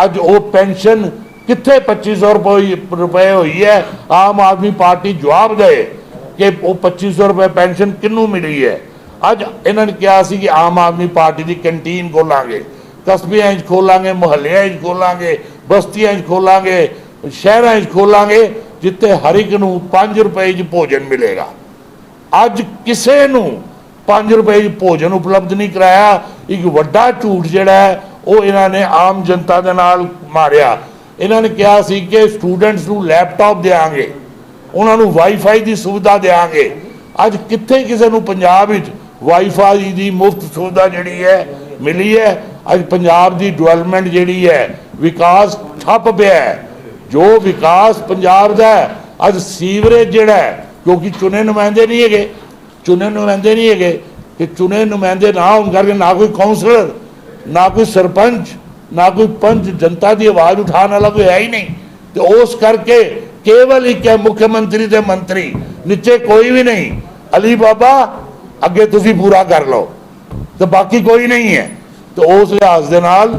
ਅੱਜ ਉਹ ਪੈਨਸ਼ਨ ਕਿੱਥੇ 2500 ਰੁਪਏ ਰੁਪਏ ਹੋਈ ਹੈ? ਆਮ ਆਦਮੀ ਪਾਰਟੀ ਜਵਾਬ ਦੇ। ਕਿ ਉਹ 2500 ਰੁਪਏ ਪੈਨਸ਼ਨ ਕਿੰਨੂੰ ਮਿਲੀ ਹੈ? ਅੱਜ ਇਹਨਾਂ ਨੇ ਕਿਹਾ ਸੀ ਕਿ ਆਮ ਆਦਮੀ ਪਾਰਟੀ ਦੀ ਕੈਂਟੀਨ ਖੋਲਾਂਗੇ, ਕਸਬਿਆਂ 'ਚ ਖੋਲਾਂਗੇ, ਮੁਹੱਲਿਆਂ 'ਚ ਖੋਲਾਂਗੇ, ਬਸਤੀਆਂ 'ਚ ਖੋਲਾਂਗੇ, ਸ਼ਹਿਰਾਂ 'ਚ ਖੋਲਾਂਗੇ, ਜਿੱਥੇ ਹਰ ਇੱਕ ਨੂੰ 5 ਰੁਪਏ 'ਚ ਭੋਜਨ ਮਿਲੇਗਾ। ਅੱਜ ਕਿਸੇ ਨੂੰ 5 ਰੁਪਏ 'ਚ ਭੋਜਨ ਉਪਲਬਧ ਨਹੀਂ ਕਰਾਇਆ। ਇੱਕ ਵੱਡਾ ਝੂਠ ਜਿਹੜਾ ਹੈ, ਉਹ ਇਹਨਾਂ ਨੇ ਆਮ ਜਨਤਾ ਦੇ ਨਾਲ ਮਾਰਿਆ। ਇਹਨਾਂ ਨੇ ਕਿਹਾ ਸੀ ਕਿ ਸਟੂਡੈਂਟਸ ਨੂੰ ਲੈਪਟਾਪ ਦੇਾਂਗੇ ਉਹਨਾਂ ਨੂੰ ਵਾਈਫਾਈ ਦੀ ਸੁਵਿਧਾ ਦੇਾਂਗੇ ਅੱਜ ਕਿੱਥੇ ਕਿਸੇ ਨੂੰ ਪੰਜਾਬ ਵਿੱਚ ਵਾਈਫਾਈ ਦੀ ਮੁਫਤ ਸੁਵਿਧਾ ਜਿਹੜੀ ਹੈ ਮਿਲੀ ਹੈ? ਅੱਜ ਪੰਜਾਬ ਦੀ ਡਿਵੈਲਪਮੈਂਟ ਜਿਹੜੀ ਹੈ ਵਿਕਾਸ ਠੱਪ ਪਿਆ ਹੈ। ਜੋ ਵਿਕਾਸ ਪੰਜਾਬ ਦਾ ਅੱਜ ਸੀਵਰੇਜ ਜਿਹੜਾ ਹੈ, ਕਿਉਂਕਿ ਚੁਣੇ ਨੁਮਾਇੰਦੇ ਨਹੀਂ ਹੈਗੇ ਚੁਣੇ ਨੁਮਾਇੰਦੇ ਨਹੀਂ ਹੈਗੇ ਕਿ ਚੁਣੇ ਨੁਮਾਇੰਦੇ ਨਾ ਹੋਣ ਕਰਕੇ ਨਾ ਕੋਈ ਕਾਉਂਸਲਰ ਨਾ ਕੋਈ ਸਰਪੰਚ ਨਾ ਕੋਈ ਪੰਚ ਜਨਤਾ ਦੀ ਆਵਾਜ਼ ਉਠਾਉਣ ਵਾਲਾ ਕੋਈ ਹੈ ਹੀ ਨਹੀਂ। ਤੇ ਉਸ ਕਰਕੇ ਕੇਵਲ ਇੱਕ ਹੈ ਮੁੱਖ ਮੰਤਰੀ ਤੇ ਮੰਤਰੀ ਨੀਚੇ ਕੋਈ ਵੀ ਨਹੀਂ ਅਲੀ ਬਾਬਾ ਅੱਗੇ ਤੁਸੀਂ ਪੂਰਾ ਕਰ ਲਓ ਤੇ ਬਾਕੀ ਕੋਈ ਨਹੀਂ ਹੈ ਤੇ ਉਸ ਲਿਹਾਜ਼ ਦੇ ਨਾਲ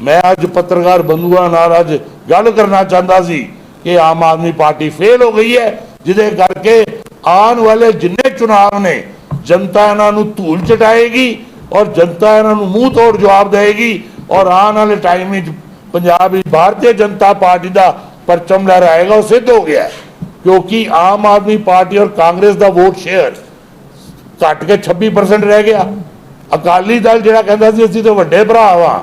ਮੈਂ ਅੱਜ ਪੱਤਰਕਾਰ ਬੰਧੂਆਂ ਨਾਲ ਅੱਜ ਗੱਲ ਕਰਨਾ ਚਾਹੁੰਦਾ ਸੀ ਕਿ ਆਮ ਆਦਮੀ ਪਾਰਟੀ ਫੇਲ ਹੋ ਗਈ ਹੈ ਜਿਹਦੇ ਕਰਕੇ ਆਉਣ ਵਾਲੇ ਜਿੰਨੇ ਚੁਣਾਵ ਨੇ ਜਨਤਾ ਇਹਨਾਂ ਨੂੰ ਧੂਲ ਚਟਾਏਗੀ ਔਰ ਜਨਤਾ ਇਹਨਾਂ ਨੂੰ ਮੂੰਹ ਤੋੜ ਜਵਾਬ ਦੇਏਗੀ ਔਰ ਆਉਣ ਵਾਲੇ ਟਾਈਮ ਵਿੱਚ ਪੰਜਾਬ ਵਿੱਚ ਭਾਰਤੀ ਜਨਤਾ ਪਾਰਟੀ ਦਾ ਪਰਚਮ ਲਹਿਰਾਏਗਾ ਉਹ ਸਿੱਧ ਹੋ ਗਿਆ ਕਿਉਂਕਿ ਆਮ ਆਦਮੀ ਪਾਰਟੀ ਔਰ ਕਾਂਗਰਸ ਦਾ ਵੋਟ ਸ਼ੇਅਰ ਘਟ ਕੇ 26% ਰਹਿ ਗਿਆ। ਅਕਾਲੀ ਦਲ ਜਿਹੜਾ ਕਹਿੰਦਾ ਸੀ ਅਸੀਂ ਤਾਂ ਵੱਡੇ ਭਰਾ ਵਾਂ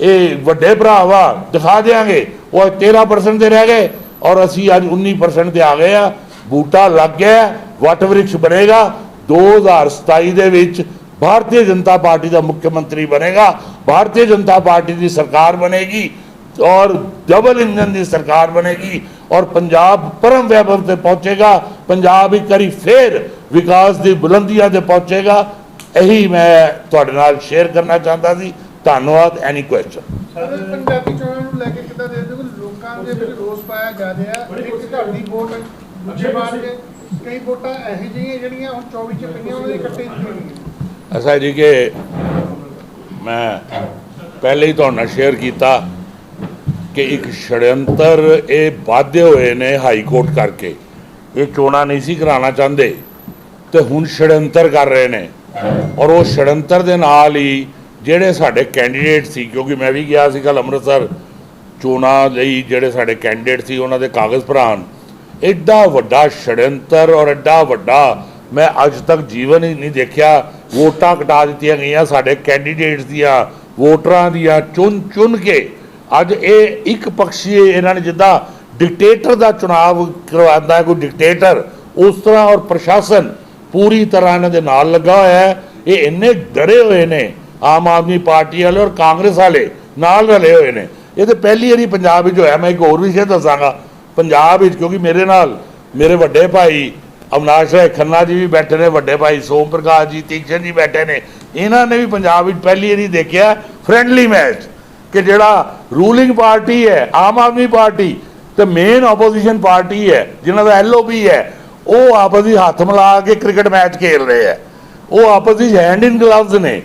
ਇਹ ਵੱਡੇ ਭਰਾ ਵਾ ਦਿਖਾ ਦੇਾਂਗੇ ਉਹ 13% ਤੇ ਰਹਿ ਗਏ ਔਰ ਅਸੀਂ ਅੱਜ 19% ਤੇ ਆ ਗਏ ਆ। ਬੂਟਾ ਲੱਗ ਗਿਆ ਹੈ, ਵਟ ਵ੍ਰਿਕਸ਼ ਬਣੇਗਾ। 2027 ਦੇ ਵਿੱਚ ਭਾਰਤੀ ਜਨਤਾ ਪਾਰਟੀ ਦਾ ਮੁੱਖ ਮੰਤਰੀ ਬਣੇਗਾ। ਭਾਰਤੀ ਜਨਤਾ ਪਾਰਟੀ ਦੀ ਸਰਕਾਰ ਬਣੇਗੀ। ਔਰ ਡਬਲ ਇੰਜਨ ਦੀ ਸਰਕਾਰ ਬਣੇਗੀ ਔਰ ਪੰਜਾਬ ਪਰਮ ਵੈਭਵ ਤੇ ਪਹੁੰਚੇਗਾ ਪੰਜਾਬ ਇੱਕ ਵਾਰੀ ਫੇਰ ਵਿਕਾਸ ਦੀ ਬੁਲੰਦੀਆਂ ਤੇ ਪਹੁੰਚੇਗਾ ਇਹੀ ਮੈਂ ਤੁਹਾਡੇ ਨਾਲ ਸ਼ੇਅਰ ਕਰਨਾ ਚਾਹੁੰਦਾ ਸੀ ਧੰਨਵਾਦ ਐਨੀ ਕੁਐਸਚਨ ਸਰ ਪੰਜਾਬੀ ਚੋਣਾਂ ਨੂੰ ਲੈ ਕੇ ਕਿੱਦਾਂ ਦੇਖਦੇ ਹੋ ਕਿ ਲੋਕਾਂ ਦੇ ਵਿੱਚ ਰੋਸ ਪਾਇਆ ਜਾ ਰਿਹਾ ਇੱਕ ਤੁਹਾਡੀ ਵੋਟ ਦੂਜੇ ਬਾਅਦ ਕੇ ਕਈ ਵੋਟਾਂ ਇਹੋ ਜਿਹੀਆਂ ਜਿਹੜੀਆਂ ਹੁਣ 24 ਚ ਪਈਆਂ ਉਹਨਾਂ ਦੀ ਕੱਟੇ ਦਿੱਤੀਆਂ ਗਈਆਂ ਐਸਾ ਜੀ ਕਿ ਮੈਂ ਪਹਿਲੇ ਹੀ ਤੁਹਾਡੇ ਨਾਲ ਸ਼ੇਅਰ ਕੀਤਾ ਕਿ ਇੱਕ ਛੜਯੰਤਰ ਇਹ ਵਾਧੇ ਹੋਏ ਨੇ ਹਾਈ ਕੋਰਟ ਕਰਕੇ। ਇਹ ਚੋਣਾਂ ਨਹੀਂ ਸੀ ਕਰਾਉਣਾ ਚਾਹੁੰਦੇ। ਤੇ ਹੁਣ ਛੜਯੰਤਰ ਕਰ ਰਹੇ ਨੇ। ਔਰ ਉਹ ਛੜਯੰਤਰ ਦੇ ਨਾਲ ਹੀ ਜਿਹੜੇ ਸਾਡੇ ਕੈਂਡੀਡੇਟ ਸੀ, ਕਿਉਂਕਿ ਮੈਂ ਵੀ ਗਿਆ ਸੀ ਕੱਲ ਅੰਮ੍ਰਿਤਸਰ ਚੋਣਾਂ ਲਈ, ਜਿਹੜੇ ਸਾਡੇ ਕੈਂਡੀਡੇਟ ਸੀ, ਉਹਨਾਂ ਦੇ ਕਾਗਜ਼ ਭਰਾਉਣ। ਐਡਾ ਵੱਡਾ ਛੜਯੰਤਰ ਔਰ ਐਡਾ ਵੱਡਾ ਮੈਂ ਅੱਜ ਤੱਕ ਜੀਵਨ ਹੀ ਨਹੀਂ ਦੇਖਿਆ। ਵੋਟਾਂ ਕਟਾ ਦਿੱਤੀਆਂ ਗਈਆਂ ਸਾਡੇ ਕੈਂਡੀਡੇਟਸ ਦੀਆਂ, ਵੋਟਰਾਂ ਦੀਆਂ ਚੁਣ ਚੁਣ ਕੇ ਅੱਜ ਇਹ ਇੱਕ ਪਕਸ਼ੀ ਇਹਨਾਂ ਨੇ ਜਿੱਦਾਂ ਡਿਕਟੇਟਰ ਦਾ ਚੁਣਾਵ ਕਰਵਾਉਂਦਾ ਹੈ, ਕੋਈ ਡਿਕਟੇਟਰ ਉਸ ਤਰ੍ਹਾਂ ਔਰ ਪ੍ਰਸ਼ਾਸਨ ਪੂਰੀ ਤਰ੍ਹਾਂ ਇਹਨਾਂ ਦੇ ਨਾਲ ਲੱਗਾ ਹੋਇਆ ਹੈ। ਇਹ ਇੰਨੇ ਡਰੇ ਹੋਏ ਨੇ, ਆਮ ਆਦਮੀ ਪਾਰਟੀ ਵਾਲੇ ਔਰ ਕਾਂਗਰਸ ਵਾਲੇ ਨਾਲ ਰਲੇ ਹੋਏ ਨੇ। ਇਹ ਤੇ ਪਹਿਲੀ ਵਾਰੀ ਪੰਜਾਬ ਵਿੱਚ ਹੋਇਆ, ਮੈਂ ਇੱਕ ਹੋਰ ਵਿਸ਼ੇ ਦੱਸਾਂਗਾ। ਪੰਜਾਬ ਵਿੱਚ, ਕਿਉਂਕਿ ਮੇਰੇ ਨਾਲ ਮੇਰੇ ਵੱਡੇ ਭਾਈ ਅਵਨਾਸ਼ ਰਾਏ ਖੰਨਾ ਜੀ ਵੀ ਬੈਠੇ ਨੇ, ਵੱਡੇ ਭਾਈ ਸੋਮ ਪ੍ਰਕਾਸ਼ ਜੀ ਤੀਕਸ਼ਣ ਜੀ ਬੈਠੇ ਨੇ। ਇਹਨਾਂ ਨੇ ਵੀ ਪੰਜਾਬ ਵਿੱਚ ਪਹਿਲੀ ਵਾਰੀ ਦੇਖਿਆ ਫ੍ਰੈਂਡਲੀ ਮੈਚ ਕਿ ਜਿਹੜਾ ਰੂਲਿੰਗ ਪਾਰਟੀ ਹੈ, ਆਮ ਆਦਮੀ ਪਾਰਟੀ ਤੇ ਮੇਨ ਆਪੋਜੀਸ਼ਨ ਪਾਰਟੀ ਹੈ, ਜਿਨ੍ਹਾਂ ਦਾ ਐਲਓਪੀ ਹੈ, ਉਹ ਆਪਸ ਵਿੱਚ ਹੱਥ ਮਿਲਾ ਕੇ ਕ੍ਰਿਕਟ ਮੈਚ ਖੇਡ ਰਹੇ ਹੈ। ਉਹ ਆਪਸ ਵਿੱਚ ਹੈਂਡ ਇਨ ਗਲਵਜ਼ ਨੇ।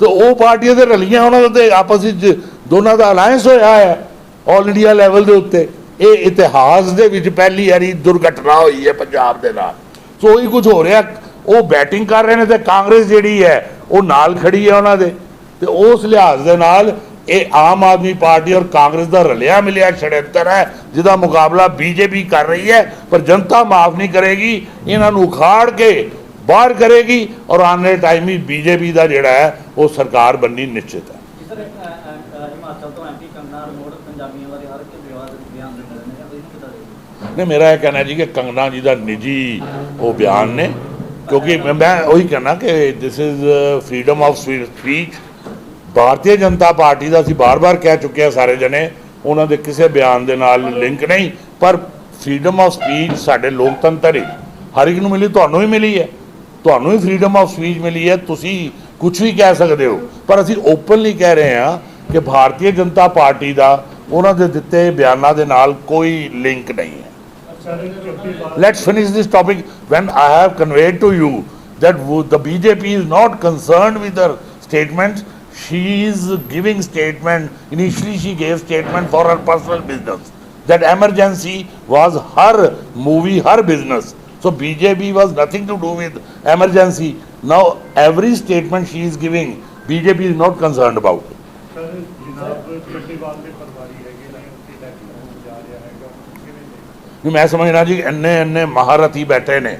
ਤੇ ਉਹ ਪਾਰਟੀਆਂ ਤੇ ਰਲੀਆਂ ਉਹਨਾਂ ਦਾ ਆਪਸ ਵਿੱਚ ਦੋਨਾਂ ਦਾ ਅਲਾਈਅੰਸ ਹੋਇਆ ਹੈ ਆਲ ਇੰਡੀਆ ਲੈਵਲ ਦੇ ਉੱਤੇ। ਇਹ ਇਤਿਹਾਸ ਦੇ ਵਿੱਚ ਪਹਿਲੀ ਵਾਰੀ ਦੁਰਘਟਨਾ ਹੋਈ ਹੈ ਪੰਜਾਬ ਦੇ ਨਾਲ। ਸੋ ਹੀ ਕੁਝ ਹੋ ਰਿਹਾ। ਉਹ ਬੈਟਿੰਗ ਕਰ ਰਹੇ ਨੇ ਤੇ ਕਾਂਗਰਸ ਜਿਹੜੀ ਹੈ, ਉਹ ਨਾਲ ਖੜੀ ਹੈ ਉਹਨਾਂ ਦੇ। ਤੇ ਉਸ ਲਿਹਾਜ਼ ਦੇ ਨਾਲ ਇਹ ਆਮ ਆਦਮੀ ਪਾਰਟੀ ਔਰ ਕਾਂਗਰਸ ਦਾ ਰਲਿਆ ਮਿਲਿਆ ਛੜੰਤਰ ਹੈ ਜਿਹਦਾ ਮੁਕਾਬਲਾ ਬੀਜੇਪੀ ਕਰ ਰਹੀ ਹੈ ਪਰ ਜਨਤਾ ਮਾਫ ਨਹੀਂ ਕਰੇਗੀ ਇਹਨਾਂ ਨੂੰ ਉਖਾੜ ਕੇ ਬਾਹਰ ਕਰੇਗੀ ਔਰ ਵਾਲੇ ਟਾਈਮ ਵਿੱਚ ਬੀਜੇਪੀ ਦਾ ਜਿਹੜਾ ਹੈ ਉਹ ਸਰਕਾਰ ਬੰਨੀ ਨਿਸ਼ਚਿਤ ਹੈ ਨੇ ਹੋ? ਮੇਰਾ ਇਹ ਕਹਿਣਾ ਜੀ ਕਿ ਕੰਗਨਾ ਜੀ ਦਾ ਨਿੱਜੀ ਉਹ ਬਿਆਨ ਨੇ ਕਿਉਂਕਿ ਮੈਂ- ਮੈਂ ਉਹੀ ਕਹਿਣਾ ਕਿ this is freedom of speech Bharatiya Janata party ਦਾ ਅਸੀਂ ਬਾਰ-ਬਾਰ ਕਹਿ ਚੁੱਕੇ ਆ ਸਾਰੇ ਜਣੇ, ਉਹਨਾਂ ਦੇ ਕਿਸੇ ਬਿਆਨ ਦੇ ਨਾਲ ਲਿੰਕ ਨਹੀਂ, ਪਰ ਫਰੀडम ਆਫ ਸਪੀਚ ਸਾਡੇ ਲੋਕਤੰਤਰ ਹੈ, ਹਰ ਇੱਕ ਨੂੰ ਮਿਲੀ, ਤੁਹਾਨੂੰ ਵੀ ਮਿਲੀ ਹੈ। ਤੁਹਾਨੂੰ ਹੀ ਫਰੀडम ਆਫ ਸਪੀਚ ਮਿਲੀ ਹੈ, ਤੁਸੀਂ ਕੁਝ ਵੀ ਕਹਿ ਸਕਦੇ ਹੋ। ਪਰ ਅਸੀਂ ਓਪਨਲੀ ਕਹਿ ਰਹੇ ਹਾਂ ਕਿ ਭਾਰਤੀ ਜਨਤਾ ਪਾਰਟੀ ਦਾ ਉਹਨਾਂ ਦੇ ਦਿੱਤੇ ਬਿਆਨਾਂ ਦੇ ਨਾਲ ਕੋਈ ਲਿੰਕ ਨਹੀਂ ਹੈ। Let's finish this topic when I have conveyed to you that the BJP is not concerned with the statements She is giving statement. Initially, she gave statement for her personal business. That emergency was her movie, her business. So BJP was nothing to do with emergency. Now every statement she is giving, BJP is not concerned about. Sir ਜਨਾਬ ਚੱਟੀਵਾਲ ਦੇ ਪਰਿਵਾਰੀ ਹੈਗੇ ਨੇ ਉੱਥੇ ਲੈ ਕੇ ਜਾਣ ਜਾ ਰਿਹਾ ਹੈਗਾ ਕਿਵੇਂ ਦੇ ਵੀ ਮੈਂ ਸਮਝਣਾ ਜੀ ਇੰਨੇ ਇੰਨੇ ਮਹਾਰਥੀ ਬੈਠੇ ਨੇ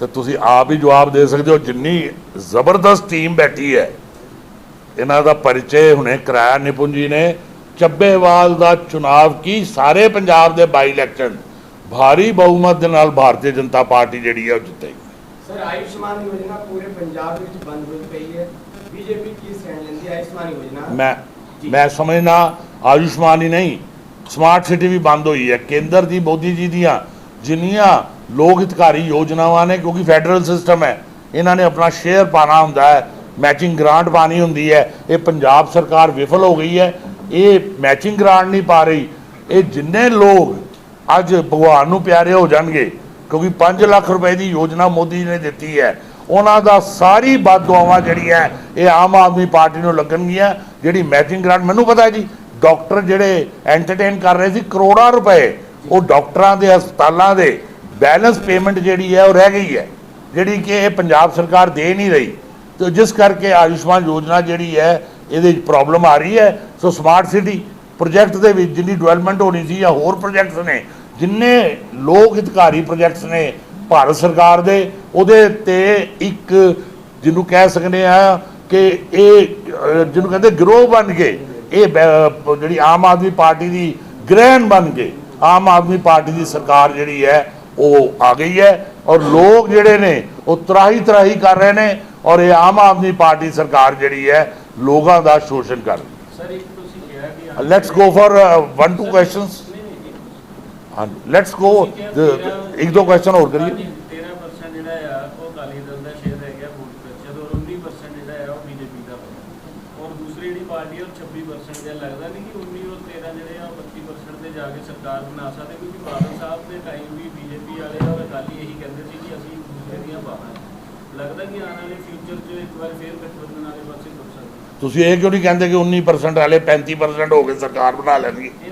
ਤੇ ਤੁਸੀਂ ਆਪ ਹੀ ਜਵਾਬ ਦੇ ਸਕਦੇ ਹੋ ਜਿੰਨੀ ਜ਼ਬਰਦਸਤ ਟੀਮ ਬੈਠੀ ਹੈ ਇਹਨਾਂ ਦਾ ਪਰਿਚੈ ਹੁਣੇ ਕਰਾਇਆ ਨਿਪੁੰਨ ਜੀ ਨੇ। ਚੱਬੇਵਾਲ ਦਾ ਚੁਣਾਵ ਕੀ? ਸਾਰੇ ਪੰਜਾਬ ਦੇ ਬਾਈ ਇਲੈਕਸ਼ਨ ਭਾਰੀ ਬਹੁਮਤ ਦੇ ਨਾਲ ਭਾਰਤੀ ਜਨਤਾ ਪਾਰਟੀ ਜਿਹੜੀ ਹੈ ਉਹ ਜਿੱਤੇਗੀ। ਸਰ ਆਯੁਸ਼ਮਾਨ ਯੋਜਨਾ ਪੂਰੇ ਪੰਜਾਬ ਵਿੱਚ ਬੰਦ ਹੋਈ ਪਈ ਹੈ। ਬੀਜੇਪੀ ਕੀ ਸਟੈਂਡ ਲੈਂਦੀ ਹੈ ਆਯੁਸ਼ਮਾਨ ਯੋਜਨਾ? ਮੈਂ ਮੈਂ ਸਮਝਣਾ ਆਯੁਸ਼ਮਾਨ ਹੀ ਨਹੀਂ ਸਮਾਰਟ ਸਿਟੀ ਵੀ ਬੰਦ ਹੋਈ ਹੈ। ਕੇਂਦਰ ਦੀ ਮੋਦੀ ਜੀ ਦੀਆਂ ਜਿੰਨੀਆਂ ਲੋਕ ਹਿਤਕਾਰੀ ਯੋਜਨਾਵਾਂ ਨੇ ਕਿਉਂਕਿ ਫੈਡਰਲ ਸਿਸਟਮ ਹੈ ਇਹਨਾਂ ਨੇ ਆਪਣਾ ਸ਼ੇਅਰ ਪਾਣਾ ਹੁੰਦਾ ਹੈ। ਮੈਚਿੰਗ ਗ੍ਰਾਂਟ ਪਾਣੀ ਹੁੰਦੀ ਹੈ, ਇਹ ਪੰਜਾਬ ਸਰਕਾਰ ਵਿਫਲ ਹੋ ਗਈ ਹੈ, ਇਹ ਮੈਚਿੰਗ ਗ੍ਰਾਂਟ ਨਹੀਂ ਪਾ ਰਹੀ, ਇਹ ਜਿੰਨੇ ਲੋਕ ਅੱਜ ਭਗਵਾਨ ਨੂੰ ਪਿਆਰੇ ਹੋ ਜਾਣਗੇ, ਕਿਉਂਕਿ 5 ਲੱਖ ਰੁਪਏ ਦੀ ਯੋਜਨਾ ਮੋਦੀ ਜੀ ਨੇ ਦਿੱਤੀ ਹੈ, ਉਹਨਾਂ ਦਾ ਸਾਰੀ ਬਦਦੁਆਵਾਂ ਜਿਹੜੀਆਂ, ਇਹ ਆਮ ਆਦਮੀ ਪਾਰਟੀ ਨੂੰ ਲੱਗਣਗੀਆਂ, ਜਿਹੜੀ ਮੈਚਿੰਗ ਗ੍ਰਾਂਟ ਮੈਨੂੰ ਪਤਾ ਹੈ ਜੀ ਡਾਕਟਰ ਜਿਹੜੇ ਐਂਟਰਟੇਨ ਕਰ ਰਹੇ ਸੀ, ਕਰੋੜਾਂ ਰੁਪਏ, ਉਹ ਡਾਕਟਰਾਂ ਦੇ, ਹਸਪਤਾਲਾਂ ਦੇ ਬੈਲੈਂਸ ਪੇਮੈਂਟ ਜਿਹੜੀ ਹੈ, ਉਹ ਰਹਿ ਗਈ ਹੈ, ਜਿਹੜੀ ਕਿ ਇਹ ਪੰਜਾਬ ਸਰਕਾਰ ਦੇ ਨਹੀਂ ਰਹੀ। ਤੇ ਜਿਸ ਕਰਕੇ ਆਯੁਸ਼ਮਾਨ ਯੋਜਨਾ ਜਿਹੜੀ ਹੈ, ਇਹਦੇ ਵਿੱਚ ਪ੍ਰੋਬਲਮ ਆ ਰਹੀ ਹੈ। ਸੋ ਸਮਾਰਟ ਸਿਟੀ ਪ੍ਰੋਜੈਕਟ ਦੇ ਵਿੱਚ ਜਿੰਨੀ ਡਿਵੈਲਪਮੈਂਟ ਹੋਣੀ ਸੀ ਜਾਂ ਹੋਰ ਪ੍ਰੋਜੈਕਟਸ ਨੇ, ਜਿੰਨੇ ਲੋਕ ਹਿਤਕਾਰੀ ਪ੍ਰੋਜੈਕਟਸ ਨੇ ਭਾਰਤ ਸਰਕਾਰ ਦੇ, ਉਹਦੇ ਤੇ ਇੱਕ ਜਿਹਨੂੰ ਕਹਿ ਸਕਦੇ ਆ ਕਿ ਇਹ ਜਿਹਨੂੰ ਕਹਿੰਦੇ ਗਰੋਹ ਬਣ ਕੇ ਇਹ ਜਿਹੜੀ ਆਮ ਆਦਮੀ ਪਾਰਟੀ ਦੀ ਗ੍ਰਹਿਣ ਬਣ ਕੇ ਆਮ ਆਦਮੀ ਪਾਰਟੀ ਦੀ ਸਰਕਾਰ ਜਿਹੜੀ ਹੈ, ਉਹ ਆ ਗਈ ਹੈ। ਔਰ ਲੋਕ ਜਿਹੜੇ ਨੇ, ਉਹ ਤਰਾਹੀ ਤਰਾਹੀ ਕਰ ਰਹੇ ਨੇ। ਔਰ ਇਹ ਆਮ ਆਦਮੀ ਪਾਰਟੀ ਸਰਕਾਰ ਜਿਹੜੀ ਹੈ ਲੋਕਾਂ ਦਾ ਸ਼ੋਸ਼ਣ ਕਰ ਰਹੀ ਸਰ ਇੱਕ ਤੁਸੀਂ ਕਿਹਾ ਕਿ let's go for one two questions ਹਾਂ ਲੈਟਸ ਗੋ ਇੱਕ ਦੋ ਕੁਐਸਚਨ ਹੋਰ ਕਰੀਏ 13% ਜਿਹੜਾ ਆ ਉਹ ਅਕਾਲੀ ਦਲ ਦਾ ਸ਼ੇਅਰ ਰਹਿ ਗਿਆ ਵੋਟ ਪ੍ਰਤੀਸ਼ਤ ਔਰ 19% ਜਿਹੜਾ ਆ ਉਹ ਬੀਜੇਪੀ ਦਾ ਬਣਿਆ। ਔਰ ਦੂਸਰੀ ਜਿਹੜੀ ਪਾਰਟੀ ਆ ਉਹ 26% ਜਿਹਾ ਲੱਗਦਾ ਨਹੀਂ ਕਿ 19 ਔਰ 13 ਜਿਹੜੇ ਆ ਉਹ 32% ਤੇ ਜਾ ਕੇ ਸਰਕਾਰ ਬਣਾ ਸਕਦੇ ਕਿਉਂਕਿ ਬਾਦਲ ਸਾਹਿਬ ਦੇ ਟਾਈਮ ਵੀ ਬੀਜੇਪੀ ਵਾਲੇ ਔਰ ਅਕਾਲੀ ਇਹੀ ਕਹਿੰਦੇ ਸੀ ਕਿ ਅਸੀਂ ਦੂਸਰੇ ਦੀਆਂ ਬਾਹਾਂ ਲੱਗਦਾ ਕਿ ਆਉਣ ਵਾਲੇ ਫਿਊਚਰ 'ਚ ਇੱਕ ਵਾਰ ਫੇਰ ਗਠਬੰਧਨ ਵਾਲੇ ਪਾਸੇ ਤੁਰ ਸਕਦੇ ਤੁਸੀਂ ਇਹ ਕਿਉਂ ਨਹੀਂ ਕਹਿੰਦੇ ਕਿ 19% ਵਾਲੇ 35% ਹੋ ਕੇ ਸਰਕਾਰ ਬਣਾ ਲੈਣਗੇ? ਇਹ